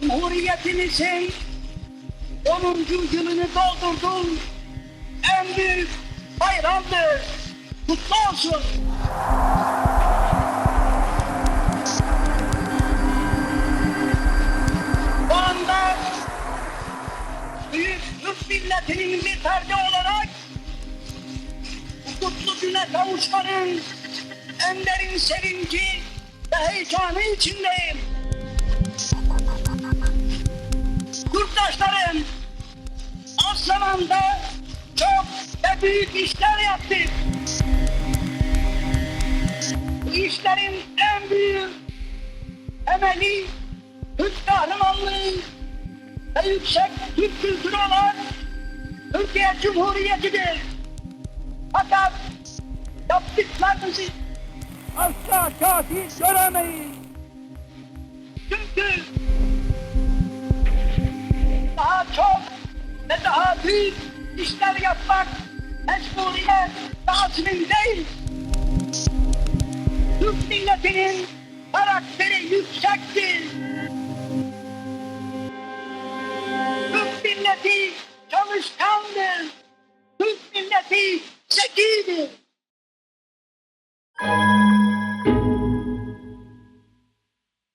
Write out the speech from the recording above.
Cumhuriyetimizin 10. yılını doldurdun. En büyük bayramdır. Kutlu olsun. Bu anda büyük Türk milletinin bir ferdi olarak kutlu güne kavuşmanın en derin sevinci heyecanı içindeyim. Yurttaşlarım, az zamanda çok ve büyük işler yaptık. Bu işlerin en büyük temeli Türk kahramanlığı ve yüksek Türk kültürü olan Türkiye Cumhuriyeti'dir. Fakat yaptıklarınızı asla kafi göremeyiz. Çünkü daha çok ve daha büyük işler yapmak mecburiyet lazım değil. Türk milletinin karakteri yüksektir. Türk milleti çalışkandır. Türk milleti zekidir.